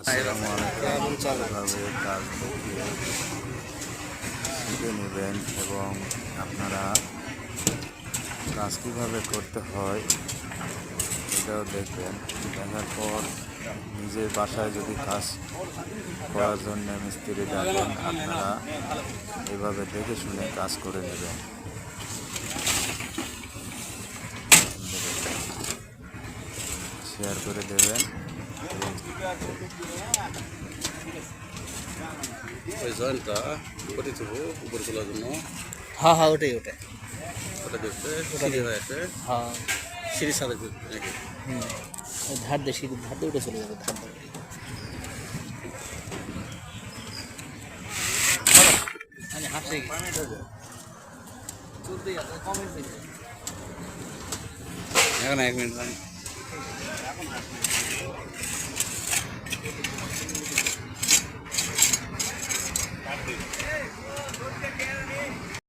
আসসালামু আলাইকুম। এভাবে কাজ শিখে নেবেন এবং আপনারা কাজ কীভাবে করতে হয় এটাও দেখবেন। দেখার পর নিজের বাসায় যদি কাজ করার জন্য মিস্ত্রি ডাকেন আপনারা এভাবে দেখে শুনে কাজ করে নেবেন। শেয়ার করে দেবেন। ওই জয়েন্টটা উপরে ছিল উপরে তোলার জন্য। হ্যাঁ হ্যাঁ ওটাই ওটাই। ওটা দেখতে সিঁড়ি হয়ে আছে হ্যাঁ। সিঁড়ির সাথে হুম। ধার দিয়ে সিঁড়ির ধার দিয়ে উঠে চলে যাবে ধার দিয়ে। আমি হাসে এখন এক মিনিট